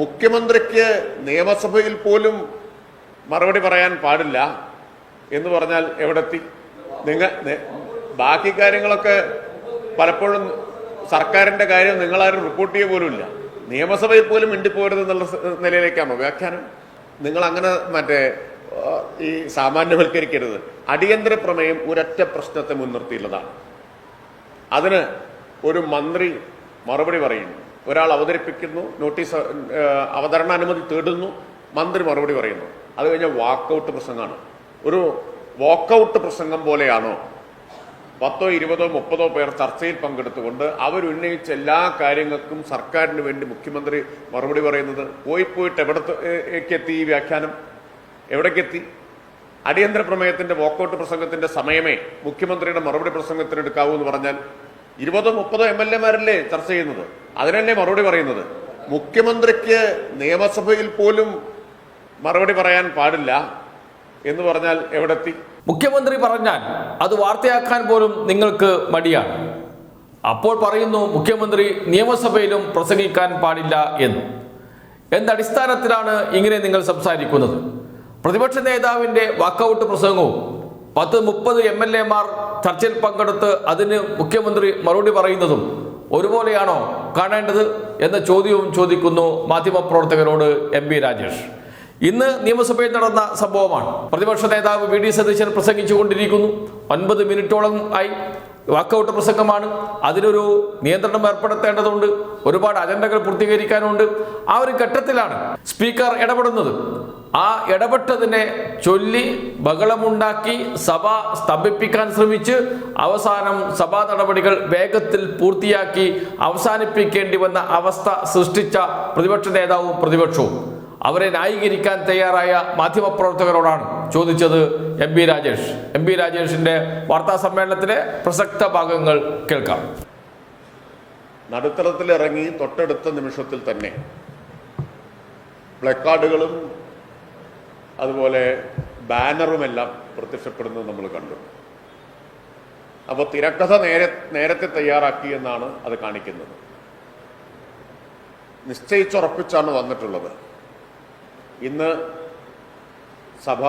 മുഖ്യമന്ത്രിക്ക് നിയമസഭയിൽ പോലും മറുപടി പറയാൻ പാടില്ല എന്ന് പറഞ്ഞാൽ എവിടെത്തി? നിങ്ങൾ ബാക്കി കാര്യങ്ങളൊക്കെ പലപ്പോഴും സർക്കാരിന്റെ കാര്യം നിങ്ങളാരും റിപ്പോർട്ട് ചെയ്യുക പോലുമില്ല. നിയമസഭയിൽ പോലും മിണ്ടിപ്പോരുത് എന്നുള്ള നിലയിലേക്കാണോ വ്യാഖ്യാനം? നിങ്ങൾ അങ്ങനെ മറ്റേ ഈ സാമാന്യവൽക്കരിക്കരുത്. അടിയന്തര പ്രമേയം ഒരൊറ്റ പ്രശ്നത്തെ മുൻനിർത്തിയുള്ളതാണ്. അതിന് ഒരു മന്ത്രി മറുപടി പറയുന്നു. ഒരാൾ അവതരിപ്പിക്കുന്നു നോട്ടീസ് അവതരണ അവതരണാനുമതി തേടുന്നു മന്ത്രി മറുപടി പറയുന്നു. അത് കഴിഞ്ഞാൽ വാക്കൗട്ട് പ്രസംഗമാണ്. ഒരു വാക്കൗട്ട് പ്രസംഗം പോലെയാണോ? പത്തോ ഇരുപതോ മുപ്പതോ പേർ ചർച്ചയിൽ പങ്കെടുത്തുകൊണ്ട് അവരുന്നയിച്ച എല്ലാ കാര്യങ്ങൾക്കും സർക്കാരിന് വേണ്ടി മുഖ്യമന്ത്രി മറുപടി പറയുന്നത്. പോയി പോയിട്ട് എവിടത്തേക്ക് എത്തി ഈ വ്യാഖ്യാനം? എവിടേക്കെത്തി? അടിയന്തര പ്രമേയത്തിന്റെ വാക്കൗട്ട് പ്രസംഗത്തിന്റെ സമയമേ മുഖ്യമന്ത്രിയുടെ മറുപടി പ്രസംഗത്തിന് എടുക്കാവൂ എന്ന് പറഞ്ഞാൽ ഇരുപതോ മുപ്പതോ എം എൽ എമാരല്ലേ ചർച്ച ചെയ്യുന്നത്? അതിനല്ലേ മറുപടി പറയുന്നത്? മുഖ്യമന്ത്രിക്ക് നിയമസഭയിൽ പോലും മറുപടി പറയാൻ പാടില്ല എന്ന് പറഞ്ഞാൽ എവിടെത്തി? മുഖ്യമന്ത്രി പറഞ്ഞാൽ അത് വാർത്തയാക്കാൻ പോലും നിങ്ങൾക്ക് മടിയാണ്. അപ്പോൾ പറയുന്നു മുഖ്യമന്ത്രി നിയമസഭയിലും പ്രസംഗിക്കാൻ പാടില്ല എന്ന്. എന്തടിസ്ഥാനത്തിലാണ് ഇങ്ങനെ നിങ്ങൾ സംസാരിക്കുന്നത്? പ്രതിപക്ഷ നേതാവിന്റെ വാക്കൗട്ട് പ്രസംഗവും പത്ത് മുപ്പത് എം എൽ എമാർ ചർച്ചയിൽ പങ്കെടുത്ത് അതിന് മുഖ്യമന്ത്രി മറുപടി പറയുന്നതും ഒരുപോലെയാണോ കാണേണ്ടത് എന്ന ചോദ്യവും ചോദിക്കുന്നു മാധ്യമപ്രവർത്തകരോട് എം പി രാജേഷ്. ഇന്ന് നിയമസഭയിൽ നടന്ന സംഭവമാണ്. പ്രതിപക്ഷ നേതാവ് വി ഡി സതീശൻ പ്രസംഗിച്ചുകൊണ്ടിരിക്കുന്നു. ഒൻപത് മിനിറ്റോളം ആയി. വാക്കൗട്ട് പ്രസംഗമാണ് അതിനൊരു നിയന്ത്രണം ഏർപ്പെടുത്തേണ്ടതുണ്ട്. ഒരുപാട് അജണ്ടകൾ പൂർത്തീകരിക്കാനുണ്ട്. ആ ഒരു ഘട്ടത്തിലാണ് സ്പീക്കർ ഇടപെടുന്നത്. ആ ഇടപെട്ടതിനെ ചൊല്ലി ബഹളമുണ്ടാക്കി സഭ സ്തംഭിപ്പിക്കാൻ ശ്രമിച്ച് അവസാനം സഭാ നടപടികൾ വേഗത്തിൽ പൂർത്തിയാക്കി അവസാനിപ്പിക്കേണ്ടി വന്ന അവസ്ഥ സൃഷ്ടിച്ച പ്രതിപക്ഷ നേതാവും പ്രതിപക്ഷവും. അവരെ ന്യായീകരിക്കാൻ തയ്യാറായ മാധ്യമപ്രവർത്തകരോടാണ് ചോദിച്ചത് M P Rajesh. M P രാജേഷിന്റെ വാർത്താ സമ്മേളനത്തിലെ പ്രസക്ത ഭാഗങ്ങൾ കേൾക്കാം. നടുത്തളത്തിലിറങ്ങി തൊട്ടടുത്ത നിമിഷത്തിൽ തന്നെ പ്ലക്കാർഡുകളും അതുപോലെ ബാനറുമെല്ലാം പ്രത്യക്ഷപ്പെടുന്നത് നമ്മൾ കണ്ടു. അപ്പോൾ തിരക്കഥ നേരെ നേരത്തെ തയ്യാറാക്കി എന്നാണ് അത് കാണിക്കുന്നത്. നിശ്ചയിച്ചുറപ്പിച്ചാണ് വന്നിട്ടുള്ളത്. ഇന്ന് സഭ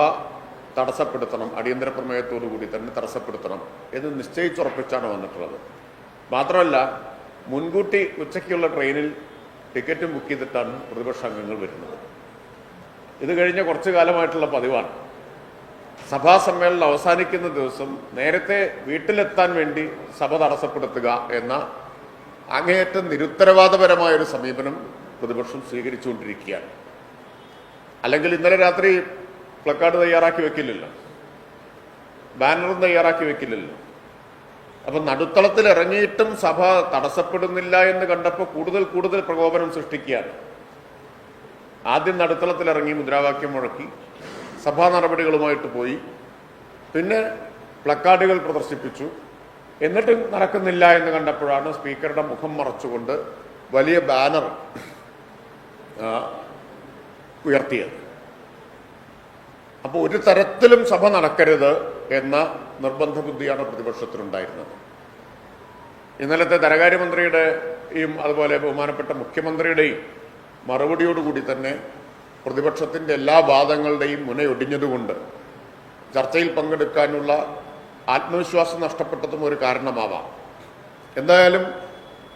തടസ്സപ്പെടുത്തണം അടിയന്തര പ്രമേയത്തോടുകൂടി തന്നെ തടസ്സപ്പെടുത്തണം എന്ന് നിശ്ചയിച്ചുറപ്പിച്ചാണ് വന്നിട്ടുള്ളത്. മാത്രമല്ല മുൻകൂട്ടി ഉച്ചയ്ക്കുള്ള ട്രെയിനിൽ ടിക്കറ്റ് ബുക്ക് ചെയ്തിട്ടാണ് പ്രതിപക്ഷ അംഗങ്ങൾ വരുന്നത്. ഇത് കഴിഞ്ഞ കുറച്ചു കാലമായിട്ടുള്ള പതിവാണ്. സഭാ സമ്മേളനം അവസാനിക്കുന്ന ദിവസം നേരത്തെ വീട്ടിലെത്താൻ വേണ്ടി സഭ തടസ്സപ്പെടുത്തുക എന്ന അങ്ങേയറ്റം നിരുത്തരവാദപരമായ ഒരു സമീപനം പ്രതിപക്ഷം സ്വീകരിച്ചുകൊണ്ടിരിക്കുകയാണ്. അല്ലെങ്കിൽ ഇന്നലെ രാത്രി പ്ലക്കാർഡ് തയ്യാറാക്കി വെക്കില്ലല്ലോ. ബാനറും തയ്യാറാക്കി വെക്കില്ലല്ലോ. അപ്പം നടുത്തളത്തിൽ ഇറങ്ങിയിട്ടും സഭ തടസ്സപ്പെടുന്നില്ല എന്ന് കണ്ടപ്പോൾ കൂടുതൽ കൂടുതൽ പ്രകോപനം സൃഷ്ടിക്കുകയാണ്. ആദ്യം നടുത്തളത്തിലിറങ്ങി മുദ്രാവാക്യം മുഴക്കി സഭാ നടപടികളുമായിട്ട് പോയി. പിന്നെ പ്ലക്കാർഡുകൾ പ്രദർശിപ്പിച്ചു. എന്നിട്ടും നടക്കുന്നില്ല എന്ന് കണ്ടപ്പോഴാണ് സ്പീക്കറുടെ മുഖം മറച്ചുകൊണ്ട് വലിയ ബാനർ ഉയർത്തിയത്. അപ്പോൾ ഒരു തരത്തിലും സഭ നടക്കരുത് എന്ന നിർബന്ധ ബുദ്ധിയാണ് പ്രതിപക്ഷത്തിനുണ്ടായിരുന്നത് ഇന്നലത്തെ ധനകാര്യമന്ത്രിയുടെയും അതുപോലെ ബഹുമാനപ്പെട്ട മുഖ്യമന്ത്രിയുടെയും മറുപടിയോടുകൂടി തന്നെ പ്രതിപക്ഷത്തിന്റെ എല്ലാ വാദങ്ങളുടെയും മുനയൊടിഞ്ഞതുകൊണ്ട് ചർച്ചയിൽ പങ്കെടുക്കാനുള്ള ആത്മവിശ്വാസം നഷ്ടപ്പെട്ടതും ഒരു കാരണമാവാം. എന്തായാലും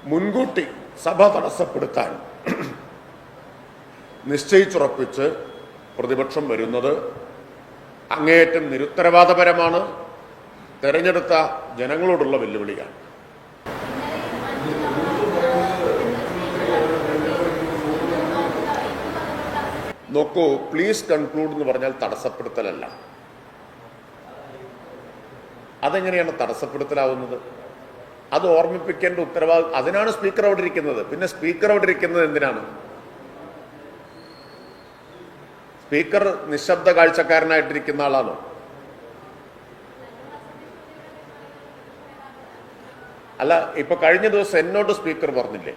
മുൻകൂട്ടി സഭ തടസ്സപ്പെടുത്താൻ നിശ്ചയിച്ചുറപ്പിച്ച് പ്രതിപക്ഷം വരുന്നത് അങ്ങേയറ്റം നിരുത്തരവാദപരമാണ്. തെരഞ്ഞെടുത്ത ജനങ്ങളോടുള്ള വെല്ലുവിളിയാണ്. നോക്കൂ പ്ലീസ് കൺക്ലൂഡ് എന്ന് പറഞ്ഞാൽ തടസ്സപ്പെടുത്തലല്ല. അതെങ്ങനെയാണ് തടസ്സപ്പെടുത്തലാവുന്നത്? അത് ഓർമ്മിപ്പിക്കേണ്ട ഉത്തരവാദിത്വം അതിനാണ് സ്പീക്കർ അവിടെ ഇരിക്കുന്നത്. പിന്നെ സ്പീക്കർ അവിടെ ഇരിക്കുന്നത് എന്തിനാണ്? സ്പീക്കർ നിശബ്ദ കാഴ്ചക്കാരനായിട്ടിരിക്കുന്ന ആളാണോ? അല്ല ഇപ്പൊ കഴിഞ്ഞ ദിവസം എന്നോട് സ്പീക്കർ പറഞ്ഞില്ലേ?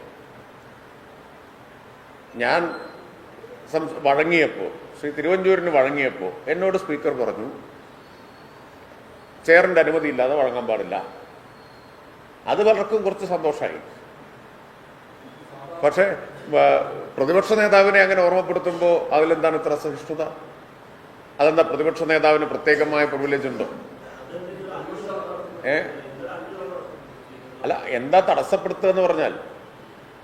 ഞാൻ വഴങ്ങിയപ്പോൾ ശ്രീ തിരുവഞ്ചൂരിന് വഴങ്ങിയപ്പോൾ എന്നോട് സ്പീക്കർ പറഞ്ഞു ചെയറിന്റെ അനുമതി ഇല്ലാതെ വഴങ്ങാൻ പാടില്ല. അത് പലർക്കും കുറച്ച് സന്തോഷമായി പക്ഷേ പ്രതിപക്ഷ നേതാവിനെ അങ്ങനെ ഓർമ്മപ്പെടുത്തുമ്പോൾ അതിലെന്താണ് ഇത്ര സഹിഷ്ണുത അതെന്താ പ്രതിപക്ഷ നേതാവിന് പ്രത്യേകമായ പ്രിവിലേജ് ഉണ്ടോ? ഏ? അല്ല എന്താ തടസ്സപ്പെടുത്തുക എന്ന് പറഞ്ഞാൽ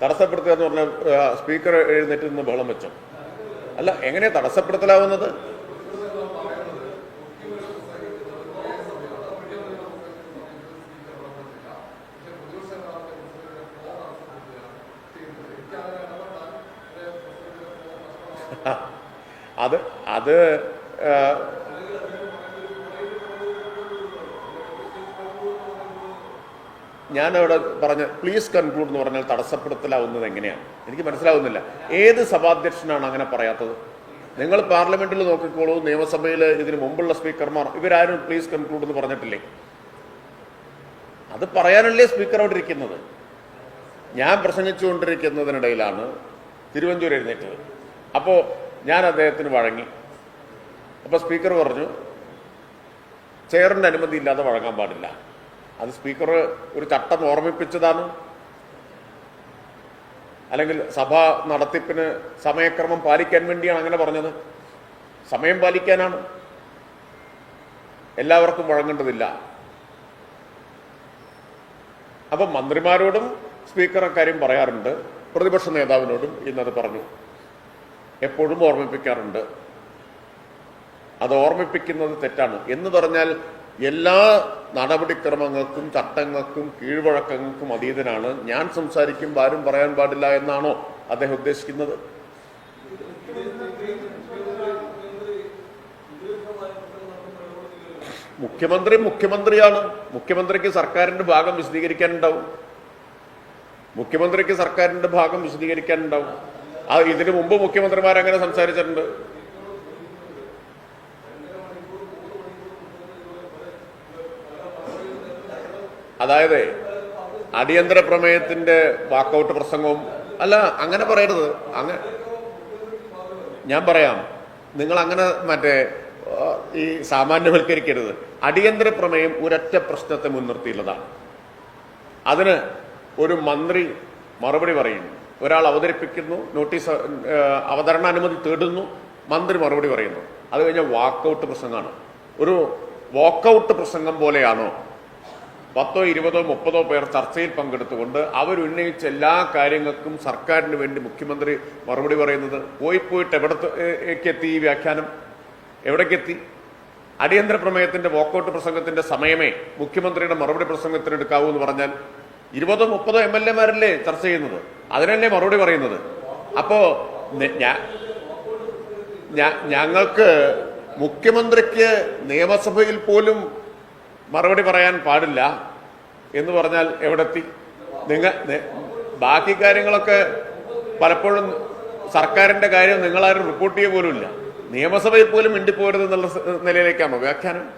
തടസ്സപ്പെടുത്തുക എന്ന് പറഞ്ഞാൽ സ്പീക്കർ എഴുന്നേറ്റ് നിന്ന് ബഹളം വെച്ചോ? അല്ല എങ്ങനെ തടസ്സപ്പെടുത്തലാവുന്നത്? അത് അത് ഞാൻ അവിടെ പറഞ്ഞ പ്ലീസ് കൺക്ലൂഡ് എന്ന് പറഞ്ഞാൽ തടസ്സപ്പെടുത്തലാവുന്നത് എങ്ങനെയാണ് എനിക്ക് മനസ്സിലാവുന്നില്ല. ഏത് സഭാധ്യക്ഷനാണ് അങ്ങനെ പറയാത്തത്? നിങ്ങൾ പാർലമെന്റിൽ നോക്കിക്കോളൂ നിയമസഭയിൽ ഇതിന് മുമ്പുള്ള സ്പീക്കർമാർ ഇവരാരും പ്ലീസ് കൺക്ലൂഡ് എന്ന് പറഞ്ഞിട്ടില്ലേ? അത് പറയാനല്ലേ സ്പീക്കർ അവിടെ ഇരിക്കുന്നത്? ഞാൻ പ്രസംഗിച്ചുകൊണ്ടിരിക്കുന്നതിനിടയിലാണ് തിരുവഞ്ചൂർ എഴുന്നേറ്റത്. അപ്പോൾ ഞാൻ അദ്ദേഹത്തിന് വഴങ്ങി. അപ്പോൾ സ്പീക്കർ പറഞ്ഞു ചെയറിന്റെ അനുമതി ഇല്ലാതെ വഴങ്ങാൻ പാടില്ല. അത് സ്പീക്കർ ഒരു ചട്ടം ഓർമ്മിപ്പിച്ചതാണ്. അല്ലെങ്കിൽ സഭ നടത്തിപ്പിന് സമയക്രമം പാലിക്കാൻ വേണ്ടിയാണ് അങ്ങനെ പറഞ്ഞത്. സമയം പാലിക്കാനാണ്. എല്ലാവർക്കും വഴങ്ങേണ്ടതില്ല. അപ്പം മന്ത്രിമാരോടും സ്പീക്കർ അക്കാര്യം പറയാറുണ്ട്. പ്രതിപക്ഷ നേതാവിനോടും ഇന്നത് പറഞ്ഞു. എപ്പോഴും ഓർമ്മിപ്പിക്കാറുണ്ട്. അത് ഓർമ്മിപ്പിക്കുന്നത് തെറ്റാണ്. എന്ന് പറഞ്ഞാൽ എല്ലാ നടപടിക്രമങ്ങൾക്കും ചട്ടങ്ങൾക്കും കീഴ്വഴക്കങ്ങൾക്കും അതീതനാണ്. ഞാൻ സംസാരിക്കും ആരും പറയാൻ പാടില്ല എന്നാണോ അദ്ദേഹം ഉദ്ദേശിക്കുന്നത്? മുഖ്യമന്ത്രി മുഖ്യമന്ത്രിയാണ്. മുഖ്യമന്ത്രിക്ക് സർക്കാരിന്റെ ഭാഗം വിശദീകരിക്കാനുണ്ടാവും. മുഖ്യമന്ത്രിക്ക് സർക്കാരിന്റെ ഭാഗം വിശദീകരിക്കാനുണ്ടാവും. ആ ഇതിനു മുമ്പ് മുഖ്യമന്ത്രിമാരങ്ങനെ സംസാരിച്ചിട്ടുണ്ട്. അതായത് അടിയന്തര പ്രമേയത്തിന്റെ വാക്കൗട്ട് പ്രസംഗവും അല്ല അങ്ങനെ പറയരുത്. അങ്ങനെ ഞാൻ പറയാം. നിങ്ങൾ അങ്ങനെ മറ്റേ ഈ സാമാന്യവൽക്കരിക്കരുത്. അടിയന്തര പ്രമേയം ഒരൊറ്റ പ്രശ്നത്തെ മുൻനിർത്തിയുള്ളതാണ്. അതിന് ഒരു മന്ത്രി മറുപടി പറയുന്നു ഒരാൾ അവതരിപ്പിക്കുന്നു നോട്ടീസ് അവതരണ അവതരണാനുമതി തേടുന്നു മന്ത്രി മറുപടി പറയുന്നു. അത് കഴിഞ്ഞാൽ വാക്കൗട്ട് പ്രസംഗമാണ്. ഒരു വാക്കൗട്ട് പ്രസംഗം പോലെയാണോ? പത്തോ ഇരുപതോ മുപ്പതോ പേർ ചർച്ചയിൽ പങ്കെടുത്തുകൊണ്ട് അവരുന്നയിച്ച എല്ലാ കാര്യങ്ങൾക്കും സർക്കാരിന് വേണ്ടി മുഖ്യമന്ത്രി മറുപടി പറയുന്നത് പോയി പോയിട്ട് എവിടത്തേക്ക് എത്തി ഈ വ്യാഖ്യാനം? എവിടേക്കെത്തി? അടിയന്തര പ്രമേയത്തിന്റെ വോക്കൌട്ട് പ്രസംഗത്തിന്റെ സമയമേ മുഖ്യമന്ത്രിയുടെ മറുപടി പ്രസംഗത്തിന് എടുക്കാവൂ എന്ന് പറഞ്ഞാൽ ഇരുപതോ മുപ്പതോ എം എൽ എമാരല്ലേ ചർച്ച ചെയ്യുന്നത്? അതിനല്ലേ മറുപടി പറയുന്നത്? അപ്പോ ഞങ്ങൾക്ക് മുഖ്യമന്ത്രിക്ക് നിയമസഭയിൽ പോലും മറുപടി പറയാൻ പാടില്ല എന്ന് പറഞ്ഞാൽ എവിടെത്തി? നിങ്ങൾ ബാക്കി കാര്യങ്ങളൊക്കെ പലപ്പോഴും സർക്കാരിന്റെ കാര്യം നിങ്ങളാരും റിപ്പോർട്ട് ചെയ്യുക പോലുമില്ല നിയമസഭയിൽ പോലും മിണ്ടിപ്പോരുത് എന്നുള്ള നിലയിലേക്കാണോ വ്യാഖ്യാനം.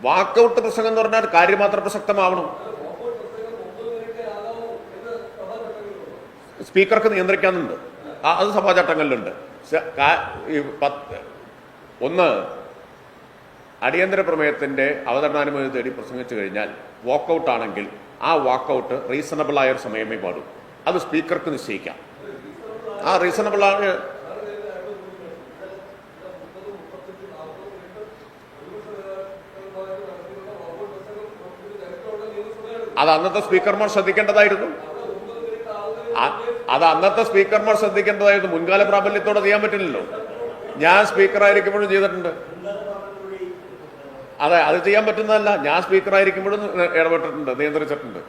വാക്കൗട്ട് പ്രസംഗം എന്ന് പറഞ്ഞാൽ കാര്യമാത്ര പ്രസക്തമാവണം. സ്പീക്കർക്ക് നിയന്ത്രിക്കാനുണ്ട്. അത് സഭാചട്ടങ്ങളിലുണ്ട് ഒന്ന് അടിയന്തര പ്രമേയത്തിന്റെ അവതരണാനുമതി തേടി പ്രസംഗിച്ചു കഴിഞ്ഞാൽ വാക്കൗട്ട് ആണെങ്കിൽ ആ വാക്കൗട്ട് റീസണബിൾ ആയ ഒരു സമയമേ പാടൂ. അത് സ്പീക്കർക്ക് നിശ്ചയിക്കാം. ആ റീസണബിൾ ആണ് അത് അന്നത്തെ സ്പീക്കർമാർ ശ്രദ്ധിക്കേണ്ടതായിരുന്നു. അത് അന്നത്തെ സ്പീക്കർമാർ ശ്രദ്ധിക്കേണ്ടതായിരുന്നു. മുൻകാല പ്രാബല്യത്തോടെ ചെയ്യാൻ പറ്റില്ലല്ലോ. ഞാൻ സ്പീക്കറായിരിക്കുമ്പോഴും ചെയ്തിട്ടുണ്ട്. അതെ അത് ചെയ്യാൻ പറ്റുന്നതല്ല. ഞാൻ സ്പീക്കറായിരിക്കുമ്പോഴും ഇടപെട്ടിട്ടുണ്ട് നിയന്ത്രിച്ചിട്ടുണ്ട്.